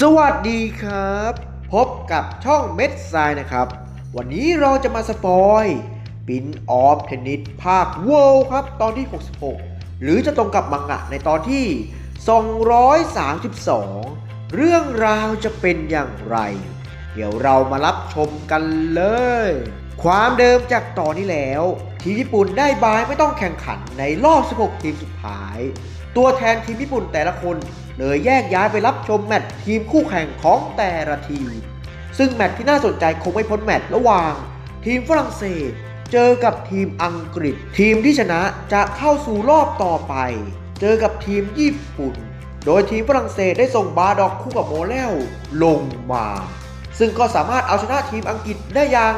สวัสดีครับ พบกับช่องเม็ดทรายนะครับ วันนี้เราจะมาสปอยปินออฟเทนนิสภาคเวิลด์ครับ ตอนที่ 66 หรือจะตรงกับมังงะในตอนที่ 232 เรื่องราวจะเป็นอย่างไร เดี๋ยวเรามารับชมกันเลย ความเดิมจากตอนนี้แล้ว ทีมญี่ปุ่นได้บายไม่ต้องแข่งขันในรอบ 16 ทีมสุดท้าย ตัวแทนทีมญี่ปุ่นแต่ละคนเลยแยกย้ายไปรับชมแมตช์ทีมคู่แข่งของแต่ละทีม ซึ่งแมตช์ที่น่าสนใจคงไม่พ้นแมตช์ระหว่าง ทีมฝรั่งเศส เจอกับทีมอังกฤษ ทีมที่ชนะจะเข้าสู่รอบต่อไป เจอกับทีมญี่ปุ่น โดยทีมฝรั่งเศสได้ส่งบาดอกคู่กับโมเลลลงมา ซึ่งก็สามารถเอาชนะทีมอังกฤษได้อย่าง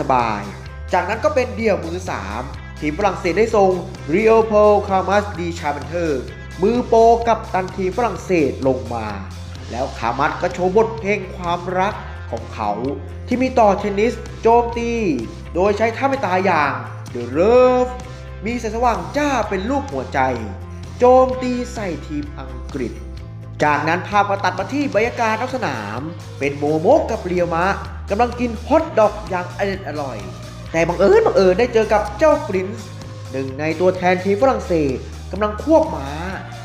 สบายๆ จากนั้นก็เป็นเดี่ยวมือ 3 ทีมฝรั่งเศสได้ส่งเรียโพคามัสดีชา r บนเทอร์ มือโปกับตันทีมฝรั่งเศสลงมา แล้วคามัสก็โชว์บทเพลงความรักของเขาที่มีต่อเทนนิสโจมตี โดยใช้ท่าไม่ตายอย่าง The Love มีแสงสว่างจ้าเป็นรูปหัวใจ โจมตีใส่ทีมอังกฤษ จากนั้นภาพก็ตัดมาที่บรรยากาศนอกสนาม เป็นโมโมกกับเรียวมะกำลังกินฮอทดอกอย่างอร่อย แต่บังเอิญบังเอิญได้เจอกับเจ้าปรินซ์หนึ่งในตัวแทนทีมฝรั่งเศสกำลังควบม้า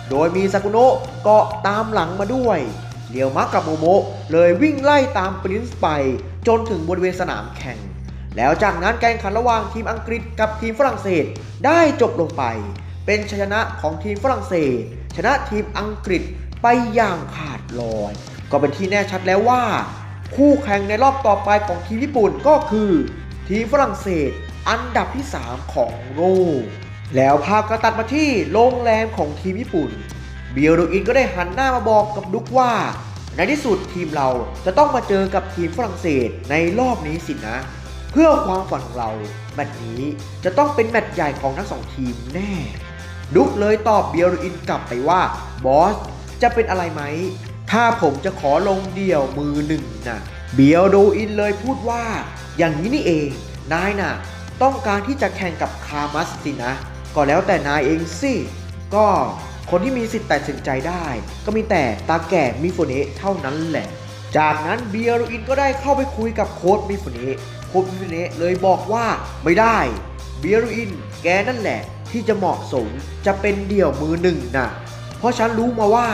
โดยมีซากุโนะเกาะตามหลังมาด้วยเรียวมะกับโมโมเลยวิ่งไล่ตามปรินซ์ไป จนถึงบริเวณสนามแข่ง แล้วจากนั้นการแข่งขันระหว่างทีมอังกฤษกับทีมฝรั่งเศสได้จบลงไป เป็นชัยชนะของทีมฝรั่งเศส ชนะทีมอังกฤษไปอย่างขาดลอย ก็เป็นที่แน่ชัดแล้วว่า คู่แข่งในรอบต่อไปของทีมญี่ปุ่นก็คือ ทีมฝรั่งเศสอันดับที่ 3 ของโลก แล้วภาพก็ตัดมาที่โรงแรมของทีมญี่ปุ่น เบียร์โดอินก็ได้หันหน้ามาบอกกับดุกว่า ในที่สุดทีมเราจะต้องมาเจอกับทีมฝรั่งเศสในรอบนี้สินะ เพื่อความฝันของเราแมตช์นี้จะต้องเป็นแมตช์ใหญ่ของทั้งสองทีมแน่ ดุกเลยตอบเบียร์โดอินกลับไปว่าบอสจะเป็นอะไรไหมถ้าผมจะขอลงเดี่ยวมือหนึ่งนะ เบียร์โดอินเลยพูดว่า อย่างนี้นี่เอง นายน่ะ ต้องการที่จะแข่งกับคามัสสินะ ก็แล้วแต่นายเองสิ ก็คนที่มีสิทธิ์ตัดสินใจได้ ก็มีแต่ตาแก่มิโฟเนะเท่านั้นแหละ จากนั้นเบียร์อินก็ได้เข้าไปคุยกับโค้ดมิโฟเนะโค้ดมิโฟเนะเลยบอกว่าไม่ได้ เบียร์อินแกนั่นแหละ ที่จะเหมาะสมจะเป็นเดี่ยวมือหนึ่งน่ะเพราะฉันรู้มาว่า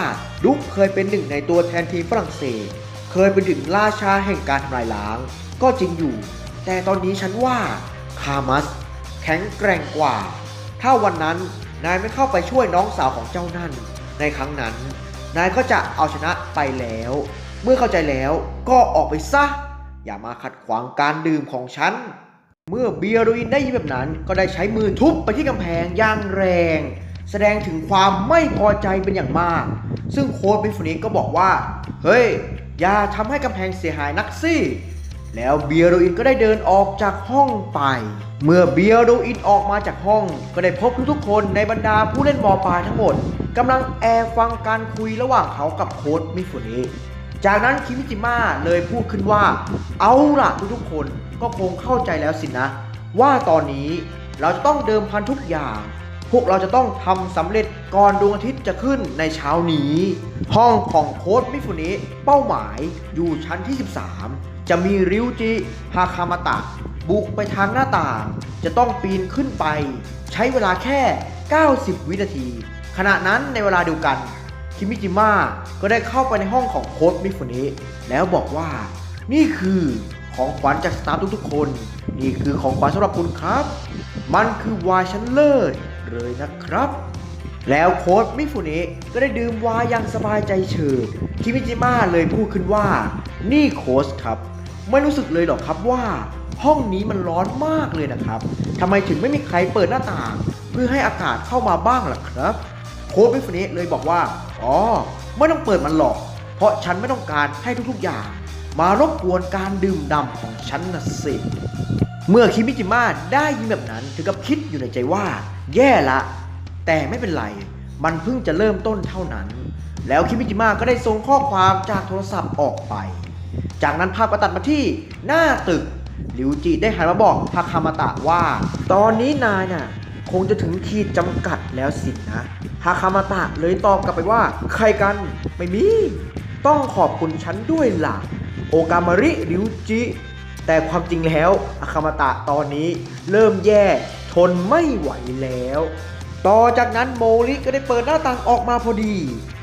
ดุ๊กเคยเป็นหนึ่งในตัวแทนทีมฝรั่งเศส เคยเป็นถึงราชาแห่งการทำลายล้าง ก็จริงอยู่ แต่ตอนนี้ฉันว่าคามัสแข็งแกร่งกว่า ถ้าวันนั้นนายไม่เข้าไปช่วยน้องสาวของเจ้านั่น ในครั้งนั้น นายก็จะเอาชนะไปแล้ว เมื่อเข้าใจแล้วก็ออกไปซะ อย่ามาขัดขวางการดื่มของฉัน เมื่อเบียร์โดอินได้ยินแบบนั้น ก็ได้ใช้มือทุบไปที่กำแพงอย่างแรง แสดงถึงความไม่พอใจเป็นอย่างมาก ซึ่งโค้ดบิฟนิกก็บอกว่า เฮ้ยอย่าทำให้กำแพงเสียหายนักสิแล้วเบียร์โดอินก็ได้เดินออกจากห้องไป เมื่อเบียร์โดอินออกมาจากห้อง ก็ได้พบทุกๆคนในบรรดาผู้เล่นบอปลายทั้งหมดกำลังแอบฟังการคุยระหว่างเขากับโค้ดมิฟุเนะจากนั้นคิมิจิมะเลยพูดขึ้นว่า เอาล่ะทุกๆคนก็คงเข้าใจแล้วสินะ ว่าตอนนี้เราจะต้องเดิมพันทุกอย่าง พวกเราจะต้องทำสำเร็จก่อนดวงอาทิตย์จะขึ้นในเช้านี้ ห้องของโค้ดมิฟุเนะเป้าหมายอยู่ชั้นที่ 13 จะมีริวจิฮาคามาตะ บุกไปทางหน้าต่าง จะต้องปีนขึ้นไป ใช้เวลาแค่ 90 วินาที ขณะนั้นในเวลาเดียวกัน คิมิจิมะก็ได้เข้าไปในห้องของโค้ดมิฟุเนะแล้วบอกว่า นี่คือของขวัญจากสตาฟทุกๆคน นี่คือของขวัญสำหรับคุณครับ มันคือวายชั้นเลิศ เลยนะครับ แล้วโค้ดมิฟุเนะก็ได้ดื่มวายอย่างสบายใจเฉิบคิมิจิมะเลยพูดขึ้นว่า นี่โค้ชครับ ไม่รู้สึกเลยหรอกครับว่า ห้องนี้มันร้อนมากเลยนะครับทำไมถึงไม่มีใครเปิดหน้าต่าง เพื่อให้อากาศเข้ามาบ้างล่ะครับ โค้ดมิฟุเนะเลยบอกว่า อ๋อ ไม่ต้องเปิดมันหรอก เพราะฉันไม่ต้องการให้ทุกๆอย่าง มารบกวนการดื่มด่ำของฉันนะสิเมื่อคิมิจิมะได้ยินแบบนั้นถึงกับคิดอยู่ในใจว่า แย่ละ แต่ไม่เป็นไร มันเพิ่งจะเริ่มต้นเท่านั้น แล้วคิมิจิมะก็ได้ส่งข้อความจากโทรศัพท์ออกไป จากนั้นภาพก็ตัดมาที่หน้าตึกลิวจิได้หันมาบอกทาคามาตะว่า ตอนนี้นายน่ะคงจะถึงขีดจำกัดแล้วสินะฮาคามาตะเลยตอบกลับไปว่า ใครกันไม่มี ต้องขอบคุณฉันด้วยล่ะ โอกามาริริวจิ แต่ความจริงแล้วอาคามาตะตอนนี้เริ่มแย่ ทนไม่ไหวแล้ว ต่อจากนั้นโมริก็ได้เปิดหน้าต่างออกมาพอดี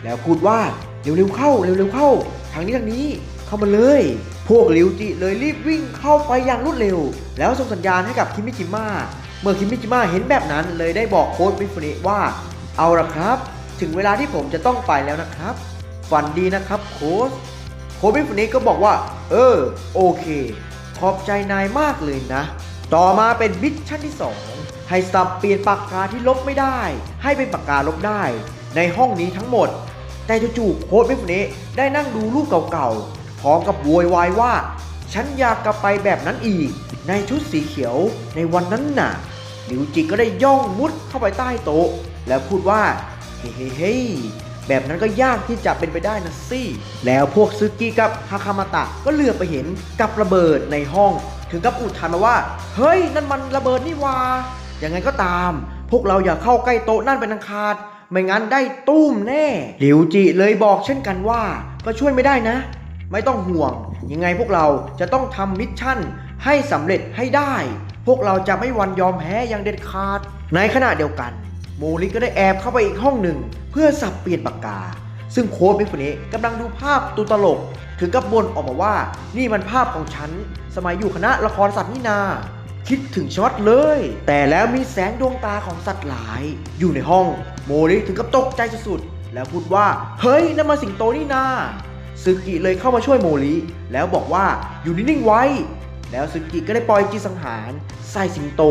แล้วพูดว่าเร็วๆเข้าเร็วๆเข้า ทางนี้ทางนี้เข้ามาเลย พวกริวจิเลยรีบวิ่งเข้าไปอย่างรวดเร็ว แล้วส่งสัญญาณให้กับคิมิจิมะเมื่อคิมิจิมะเห็นแบบนั้นเลยได้บอกโค้ดมิฟุเนะว่า เอาละครับ ถึงเวลาที่ผมจะต้องไปแล้วนะครับ ฝันดีนะครับโค้ชโค้ชมิฟุเนะก็บอกว่า เออ โอเค ขอบใจนายมากเลยนะ ต่อมาเป็นมิชชั่นที่ 2 ให้สับเปลี่ยนปากกาที่ลบไม่ได้ ให้เป็นปากกาลบได้ ในห้องนี้ทั้งหมด แต่จู่ๆโค้ดมิฟุเนะได้นั่งดูรูปเก่าๆพร้อมกับโวยวายว่า ฉันอยากกลับไปแบบนั้นอีก ในชุดสีเขียวในวันนั้นน่ะลิวจิก็ได้ย่องมุดเข้าไปใต้โต๊ะ แล้วพูดว่าเฮ้เฮ้เฮ้แบบนั้นก็ยากที่จะเป็นไปได้นะสิแล้วพวกซึกิกับฮาคามาตะก็เลือกไปเห็นกับระเบิดในห้อง ถึงกับอุทานมาว่า เฮ้ย นั่นมันระเบิดนี่วา ยังไงก็ตาม พวกเราอย่าเข้าใกล้โต๊ะนั่นเป็นอันขาดไม่งั้นได้ตุ้มแน่ หลิวจิเลยบอกเช่นกันว่าก็ช่วยไม่ได้นะ ไม่ต้องห่วง ยังไงพวกเราจะต้องทำมิชชั่นให้สำเร็จให้ได้ พวกเราจะไม่วันยอมแพ้อย่างเด็ดขาด ในขณะเดียวกันโมริก็ได้แอบเข้าไปอีกห้องหนึ่ง เพื่อสับเปลี่ยนปากกา ซึ่งโค้ดมิฟุเนะกำลังดูภาพตูตลก ถึงกับบ่นออกมาว่า นี่มันภาพของฉัน สมัยอยู่คณะละครสัตว์นี่นา คิดถึงช็อตเลย แต่แล้วมีแสงดวงตาของสัตว์หลาย อยู่ในห้อง โมริถึงกับตกใจสุดๆแล้วพูดว่า เฮ้ยนั่นมาสิงโตนี่นาซึกิเลยเข้ามาช่วยโมริแล้วบอกว่าอยู่นิ่งๆไว้ แล้วซึกิก็ได้ปล่อยจีสังหารใส่สิงโต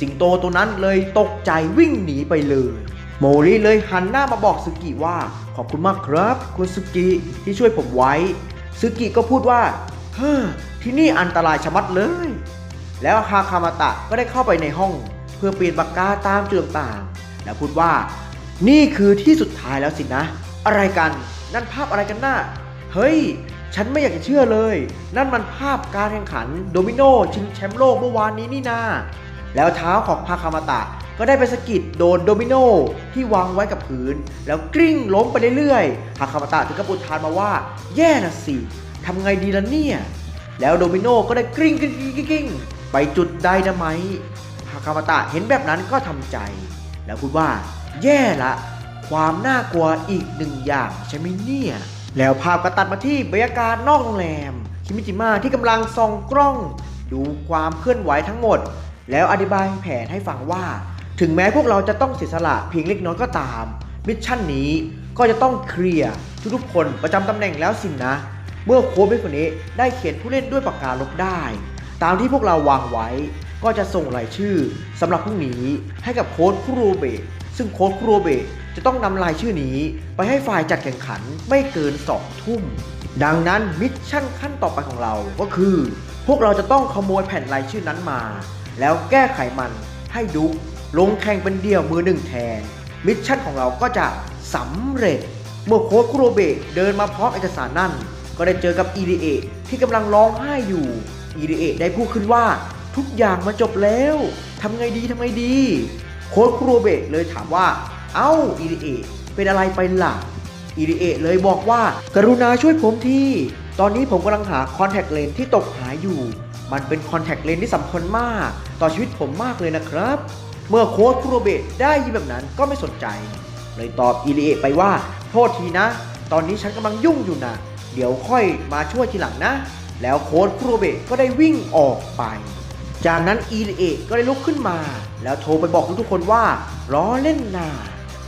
สิงโตตัวนั้นเลยตกใจวิ่งหนีไปเลย โมริเลยหันหน้ามาบอกซึกิว่าขอบคุณมากครับ คุณซึกิที่ช่วยผมไว้ซึกิก็พูดว่าเฮ้อที่นี่อันตรายชะมัดเลย แล้วฮาคามาตะก็ได้เข้าไปในห้อง เพื่อเปลี่ยนปากกาตามจุดต่างๆ แล้วพูดว่า นี่คือที่สุดท้ายแล้วสินะ อะไรกัน นั่นภาพอะไรกันน่ะเฮ้ย ฉันไม่อยากจะเชื่อเลย นั่นมันภาพการแข่งขันโดมิโนชิงแชมป์โลกเมื่อวานนี้นี่นา แล้วเท้าของพาคามาตะก็ได้ไปสะกิดโดนโดมิโนที่วางไว้กับพื้น แล้วกลิ้งล้มไปเรื่อยๆพาคามาตะถึงกับอุทานมาว่า แย่น่ะสิทำไงดีล่ะเนี่ย แล้วโดมิโนก็ได้กลิ้งกลิ้งกลิ้งกลิ้งกลิ้ง ไปจุดไดนาไมต์พาคามาตะเห็นแบบนั้นก็ทำใจ แล้วพูดว่า แย่ละ ความน่ากลัวอีกหนึ่งอย่างใช่ไหมเนี่ย แล้วภาพก็ตัดมาที่บรรยากาศนอกโรงแรม คิมิจิมะที่กำลังส่องกล้อง ดูความเคลื่อนไหวทั้งหมด แล้วอธิบายแผนให้ฟังว่า ถึงแม้พวกเราจะต้องเสียสละเพียงเล็กน้อยก็ตามมิชชั่นนี้ก็จะต้องเคลียร์ทุกๆคนประจำตำแหน่งแล้วสินนะ เมื่อโค้ชเป็นคนนี้ได้เขียนผู้เล่นด้วยปากกาลบได้ ตามที่พวกเราวางไว้ ก็จะส่งรายชื่อสำหรับพรุ่งนี้ให้กับโค้ชคุโรเบะซึ่งโค้ชคุโรเบะจะต้องนำรายชื่อนี้ ไปให้ฝ่ายจัดแข่งขันไม่เกิน 2 ทุ่ม ดังนั้นมิชชั่นขั้นต่อไปของเราก็คือ พวกเราจะต้องขโมยแผ่นรายชื่อนั้นมา แล้วแก้ไขมันให้ดุลงแข่งเป็นเดี่ยวมือหนึ่งแทน มิชชั่นของเราก็จะสำเร็จ เมื่อโค้ชคุโรเบะเดินมาพร้อมเอกสารนั่น ก็ได้เจอกับ EDA ที่กำลังร้องไห้อยู่ EDA ได้พูดขึ้นว่า ทุกอย่างมาจบแล้วทำไงดีทำไงดี โค้ชคุโรเบะเลยถามว่า เอ้า EDA เอตเป็นอะไรไปล่ะ EDA เอตเลยบอกว่า กรุณาช่วยผมที ตอนนี้ผมกำลังหาคอนแทคเลนที่ตกหายอยู่ มันเป็นคอนแทคเลนที่สำคัญมาก ต่อชีวิตผมมากเลยนะครับ เมื่อโค้ชคุโรเบะได้ยินแบบนั้นก็ไม่สนใจ เลยตอบ EDA ไปว่า โทษทีนะ ตอนนี้ฉันกำลังยุ่งอยู่นะเดี๋ยวค่อยมาช่วยทีหลังนะ แล้วโค้ชคุโรเบะก็ได้วิ่งออกไป จากนั้น EDA ก็ได้ลุกขึ้นมา แล้วโทรไปบอกทุกคนว่าล้อเล่นนา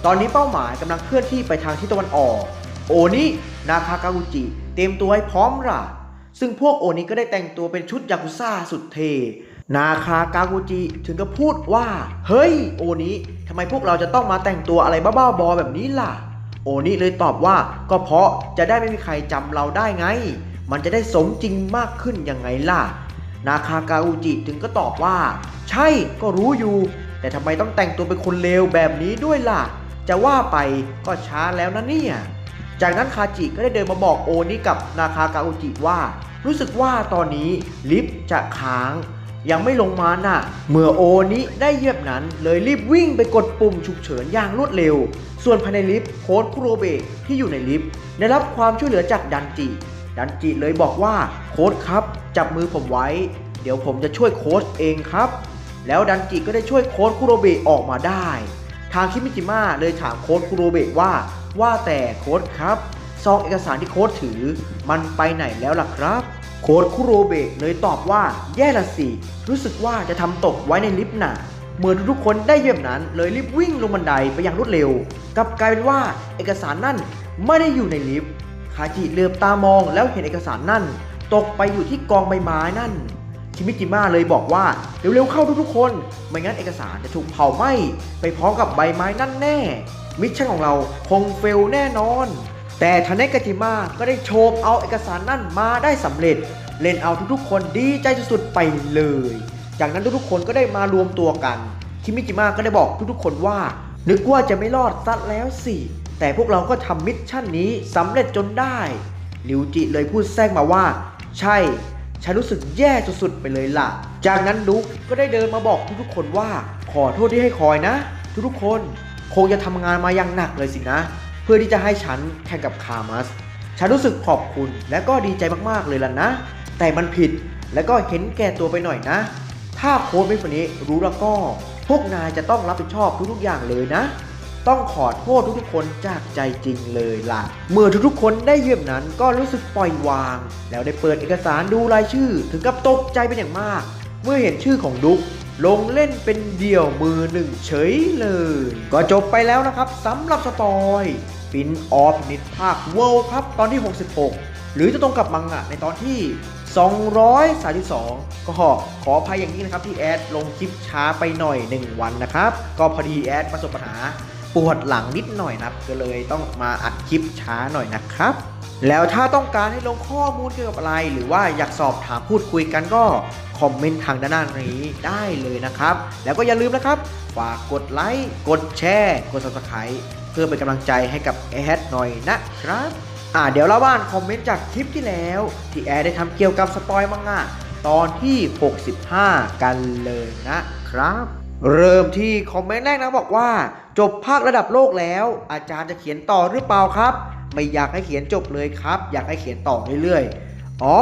ตอนนี้เป้าหมายกำลังเคลื่อนที่ไปทางทิศตะวันออก โอนินาคากากุจิ เตรียมตัวให้พร้อมล่ะ ซึ่งพวกโอนิก็ได้แต่งตัวเป็นชุดยากุซ่าสุดเท นาคากากุจิถึงกับพูดว่า เฮ้ย โอนิทำไมพวกเราจะต้องมาแต่งตัวอะไรบ้าๆบอๆแบบนี้ล่ะ โอนิเลยตอบว่าก็เพราะจะได้ไม่มีใครจำเราได้ไง มันจะได้สมจริงมากขึ้นยังไงล่ะ นาคากาอุจิถึงก็ตอบว่า ใช่ก็รู้อยู่ แต่ทำไมต้องแต่งตัวเป็นคนเลวแบบนี้ด้วยล่ะ จะว่าไปก็ช้าแล้วนะเนี่ย จากนั้นคาจิก็ได้เดินมาบอกโอนิกับนาคากาอุจิว่า รู้สึกว่าตอนนี้ลิฟต์จะค้างยังไม่ลงมาน่ะ เมื่อโอนิได้เยียบนั้น เลยรีบวิ่งไปกดปุ่มฉุกเฉินอย่างรวดเร็ว ส่วนภายในลิฟต์โค้ดคุโรเบะที่อยู่ในลิฟต์ได้รับความช่วยเหลือจากดันจิ ดันจิเลยบอกว่าโค้ชครับ จับมือผมไว้ เดี๋ยวผมจะช่วยโค้ชเองครับ แล้วดันจิก็ได้ช่วยโค้ชคุโรเบะออกมาได้ ทางคิมิจิมะเลยถามโค้ชคุโรเบะว่า ว่าแต่โค้ชครับซองเอกสารที่โค้ชถือ มันไปไหนแล้วล่ะครับ โค้ชคุโรเบะเลยตอบว่าแย่ละสิรู้สึกว่าจะทำตกไว้ในลิฟต์น่ะเมื่อทุกๆคนได้เยี่ยมนั้นเลยรีบวิ่งลงบันไดไปอย่างรวดเร็วกลับกลายเป็นว่าเอกสารนั่นไม่ได้อยู่ในลิฟต์ คาจิเหลือบตามองแล้วเห็นเอกสารนั่น ตกไปอยู่ที่กองใบไม้นั่น คิมิจิมะเลยบอกว่าเร็วๆเข้าทุกๆคน ไม่งั้นเอกสารจะถูกเผาไหม้ไปพร้อมกับใบไม้นั่นแน่ มิชชั่นของเราคงเฟลแน่นอน แต่ทาเนกาจิมะก็ได้โชมเอาเอกสารนั่นมาได้สำเร็จ เล่นเอาทุกๆคนดีใจสุดๆไปเลย จากนั้นทุกๆคนก็ได้มารวมตัวกัน คิมิจิมะก็ได้บอกทุกๆคนว่า นึกว่าจะไม่รอดซัดแล้วสิ แต่พวกเราก็ทำมิชชั่นนี้สำเร็จจนได้ลิวจิเลยพูดแทรกมาว่า ใช่ ฉันรู้สึกแย่สุดๆไปเลยล่ะ จากนั้นดุ๊กก็ได้เดินมาบอกทุกๆคนว่า ขอโทษที่ให้คอยนะ ทุกๆคนคงจะทำงานมาอย่างหนักเลยสินะ เพื่อที่จะให้ฉันแข่งกับคามัส ฉันรู้สึกขอบคุณและก็ดีใจมากๆเลยล่ะนะ แต่มันผิดและก็เห็นแก่ตัวไปหน่อยนะ ถ้าโค้ชไม่คนนี้รู้แล้วก็ พวกนายจะต้องรับผิดชอบทุกๆอย่างเลยนะ ต้องขอโทษทุกๆคนจากใจจริงเลยล่ะ เมื่อทุกๆคนได้เยี่ยมนั้นก็รู้สึกปล่อยวาง แล้วได้เปิดเอกสารดูรายชื่อ ถึงกับตกใจเป็นอย่างมาก เมื่อเห็นชื่อของดุ๊กลงเล่นเป็นเดี่ยวมือหนึ่งเฉยเลย ก็จบไปแล้วนะครับสำหรับสปอยปินออฟนิดภาคเวิลด์ครับตอนที่ 66 หรือจะตรงกับมังงะในตอนที่ 232 ก็ขอขออภัยอย่างนี้นะครับที่แอดลงคลิปช้าไปหน่อย 1 วันนะครับ ก็พอดีแอดประสบปัญหา ปวดหลังนิดหน่อยนะครับ ก็เลยต้องมาอัดคลิปช้าหน่อยนะครับ แล้วถ้าต้องการให้ลงข้อมูลเกี่ยวกับอะไร หรือว่าอยากสอบถามพูดคุยกันก็คอมเมนต์ทางด้านหน้านี้ได้เลยนะครับ แล้วก็อย่าลืมนะครับฝากกดไลค์กดแชร์กด subscribe เพื่อเป็นกำลังใจให้กับแอดหน่อยนะครับอ่าเดี๋ยวเราบ้านคอมเมนต์จากคลิปที่แล้ว ที่แอดได้ทำเกี่ยวกับสปอยมังงะตอนที่ 65 กันเลยนะครับ เริ่มที่คอมเมนต์แรกนะบอกว่า จบภาคระดับโลกแล้ว อาจารย์จะเขียนต่อหรือเปล่าครับ ไม่อยากให้เขียนจบเลยครับ อยากให้เขียนต่อเรื่อยๆอ๋อ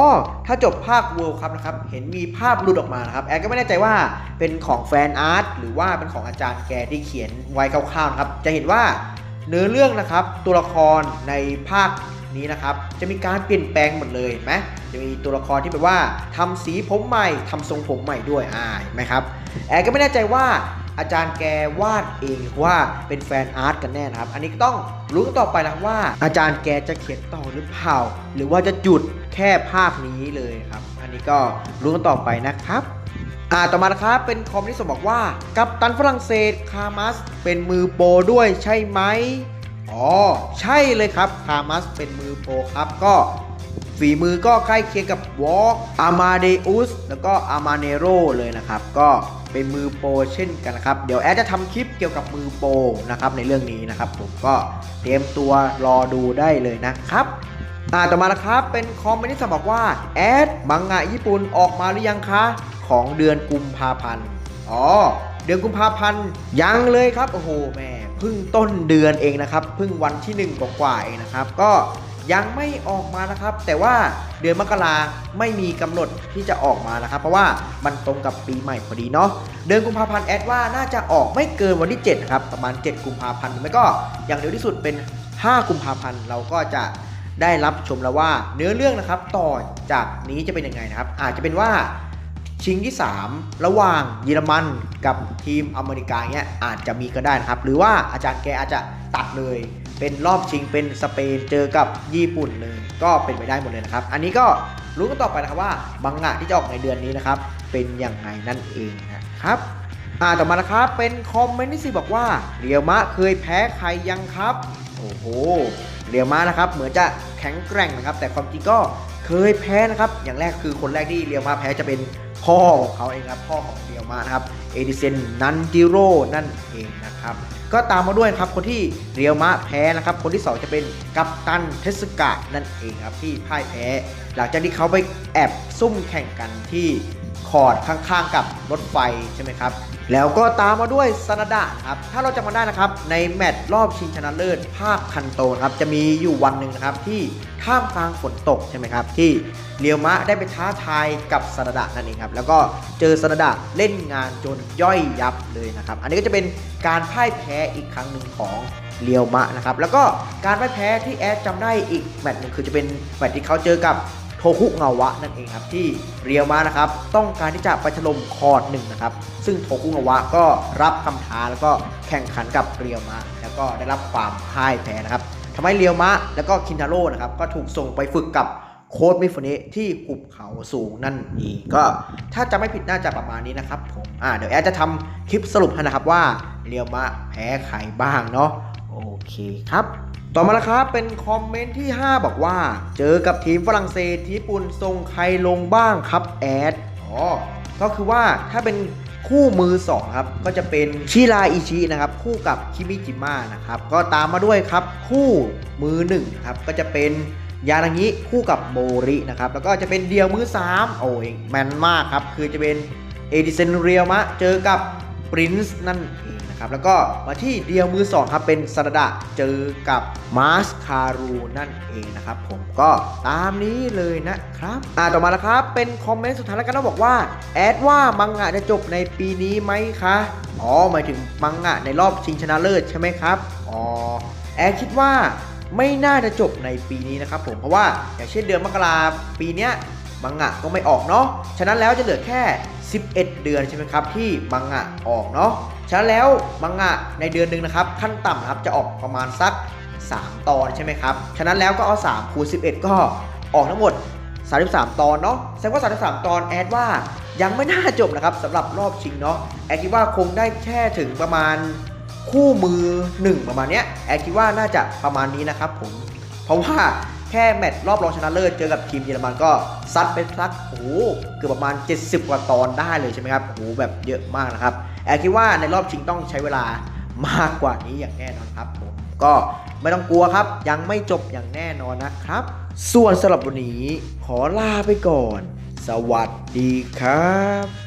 ถ้าจบภาค World ครับนะครับเห็นมีภาพหลุดออกมานะครับแอนก็ไม่แน่ใจว่าเป็นของแฟนอาร์ตหรือว่าเป็นของอาจารย์แกที่เขียนไว้คร่าวๆนะครับจะเห็นว่าเนื้อเรื่องนะครับตัวละครในภาค นี้นะครับ จะมีการเปลี่ยนแปลงหมดเลยไหมจะมีตัวละครที่แบบว่าทำสีผมใหม่ทำทรงผมใหม่ด้วยอ่าไหมครับแอนก็ไม่แน่ใจว่าอาจารย์แกวาดเองหรือว่าเป็นแฟนอาร์ตกันแน่นะครับ อันนี้ก็ต้องรู้กันต่อไปนะว่า อาจารย์แกจะเขียนต่อหรือเปล่า หรือว่าจะจุดแค่ภาคนี้เลยครับ อันนี้ก็รู้กันต่อไปนะครับอ่าต่อมานะครับเป็นคอมมิวนิสต์บอกว่า กัปตันฝรั่งเศสคามัสเป็นมือโปรด้วยใช่ไหม อ๋อ ใช่เลยครับคามัสเป็นมือโปรครับก็ฝีมือก็ใกล้เคียงกับวอล์กอามาเดอุสแล้วก็อามาเนโรเลยนะครับ ก็เป็นมือโปรเช่นกันนะครับ เดี๋ยวแอดจะทำคลิปเกี่ยวกับมือโปรนะครับในเรื่องนี้นะครับ ผมก็เตรียมตัวรอดูได้เลยนะครับอ่าต่อมานะครับ เป็นคอมเมนต์ที่บอกว่าแอดมังงะญี่ปุ่นออกมาหรือยังคะ ของเดือนกุมภาพันธ์อ๋อ เดือนกุมภาพันธ์ยังเลยครับโอ้โหแม่เพิ่งต้นเดือนเองนะครับเพิ่งวันที่ 1 กว่าๆเองนะครับก็ยังไม่ออกมานะครับ แต่ว่าเดือนมกราไม่มีกำหนดที่จะออกมานะครับ เพราะว่ามันตรงกับปีใหม่พอดีเนาะเดือนกุมภาพันธ์แอดว่าน่าจะออกไม่เกินวันที่7ครับประมาณ 7 กุมภาพันธ์ไม่ก็อย่างเร็วที่สุดเป็น 5 กุมภาพันธ์เราก็จะได้รับชมแล้วว่าเนื้อเรื่องนะครับ ต่อจากนี้จะเป็นยังไงนะครับ อาจจะเป็นว่า ชิงที่ 3 ระหว่างเยอรมันกับทีมอเมริกาเนี้ยอาจจะมีก็ได้นะครับ หรือว่าอาจารย์แกอาจจะตัดเลย เป็นรอบชิงเป็นสเปนเจอกับญี่ปุ่นเลยก็เป็นไปได้หมดเลยนะครับ อันนี้ก็รู้กันต่อไปนะครับว่าบังงะที่จะออกในเดือนนี้นะครับ เป็นยังไงนั่นเองนะครับอ่าต่อมานะครับเป็นคอมเมนต์ที่สี่บอกว่าเรียวมะเคยแพ้ใครยังครับ โอ้โหเรียวมะนะครับ เหมือนจะแข็งแกร่งนะครับ แต่ความจริงก็ เคยแพ้นะครับ อย่างแรกคือคนแรกที่เรียวมะแพ้จะเป็นพ่อของเขาเองครับ พ่อของเรียวมะนะครับ เอดิเซนนันจิโร่นั่นเองนะครับ ก็ตามมาด้วยครับคนที่เรียวมะแพ้นะครับ คนที่สองจะเป็นกัปตันเทสกะนั่นเองครับที่พ่ายแพ้ หลังจากที่เขาไปแอบซุ่มแข่งกันที่ คอร์ดข้างๆกับรถไฟใช่ไหมครับ แล้วก็ตามมาด้วยซานาดะครับ ถ้าเราจำมาได้นะครับ ในแมตช์รอบชิงชนะเลิศภาคคันโตนครับ จะมีอยู่วันหนึ่งนะครับที่ท่ามกลางฝนตกใช่ไหมครับ ที่เรียวมะได้ไปท้าทายกับซานาดะนั่นเองครับ แล้วก็เจอซานาดะเล่นงานจนย่อยยับเลยนะครับ อันนี้ก็จะเป็นการพ่ายแพ้อีกครั้งหนึ่งของเรียวมะนะครับ แล้วก็การพ่ายแพ้ที่แอดจำได้อีกแมตช์หนึงคือจะเป็นแมตช์ที่เขาเจอกับ ทคุเงาวะนั่นเองครับที่เรียวมานะครับต้องการที่จะไปถล่มคอร์ดหนึ่งนะครับซึ่งโทคุเงาวะก็รับคำท้าแล้วก็แข่งขันกับเรียวมาแล้วก็ได้รับความพ่ายแพ้นะครับทำให้เรียวมะแล้วก็คินทาโร่นะครับก็ถูกส่งไปฝึกกับโค้ดมิฟุเนะที่หุบเขาสูงนั่นเองก็ถ้าจะไม่ผิดน่าจะประมาณนี้นะครับผมอ่าเดี๋ยวแอดจะทำคลิปสรุปให้นะครับว่าเรียวมะแพ้ใครบ้างเนาะโอเคครับ ต่อมาแล้วครับเป็นคอมเมนต์ที่ 5 บอกว่า เจอกับทีมฝรั่งเศสที่ญี่ปุ่นส่งใครลงบ้างครับแอดอ๋อก็คือว่าถ้าเป็นคู่มือ2ครับก็จะเป็นชิราอิชินะครับคู่กับคิมิจิมะนะครับก็ตามมาด้วยครับคู่มือ1ครับก็จะเป็นยานางิคู่กับโมรินะครับแล้วก็จะเป็นเดียวมือ 3 โอ้ยแมนมากครับคือจะเป็นเอดิเซนเรียมะเจอกับปรินซ์นั่นเอง นะครับแล้วก็มาที่เดียวมือ2ครับเป็นซาดะเจอกับมาสคารูนั่นเองนะครับผมก็ตามนี้เลยนะครับอ่าต่อมาแล้วครับเป็นคอมเมนต์สุดท้ายแล้วกันนะบอกว่าแอดว่ามังงะจะจบในปีนี้ไหมคะอ๋อหมายถึงมังงะในรอบชิงชนะเลิศใช่ไหมครับอ๋อแอดคิดว่าไม่น่าจะจบในปีนี้นะครับผมเพราะว่าอย่างเช่นเดือนมกราปีเนี้ยมังงะก็ไม่ออกเนาะฉะนั้นแล้วจะเหลือแค่ 11 เดือนใช่ไหมครับที่มังงะออกเนาะ ฉะนั้นแล้วมังงะในเดือนหนึ่งนะครับ ขั้นต่ำครับจะออกประมาณสัก 3 ตอนใช่ไหมครับ ฉะนั้นแล้วก็เอา3คูณ11 ก็ออกทั้งหมด 33 ตอนเนาะแสดงว่า 33 ตอนแอดว่ายังไม่น่าจบนะครับสำหรับรอบชิงเนาะแอดคิดว่าคงได้แค่ถึงประมาณคู่มือ 1 ประมาณเนี้ยแอดคิดว่าน่าจะประมาณนี้นะครับผมเพราะว่าแค่แมตช์รอบรองชนะเลิศเจอกับทีมเยอรมันก็ซัดไปสักโอ้โหเกือบประมาณ 70 กว่าตอนได้เลยใช่ไหมครับโอ้โหแบบเยอะมากนะครับ แอบคิดว่าในรอบชิงต้องใช้เวลามากกว่านี้อย่างแน่นอนครับผมก็ไม่ต้องกลัวครับ ยังไม่จบอย่างแน่นอนนะครับ ส่วนสำหรับวันนี้ขอลาไปก่อน สวัสดีครับ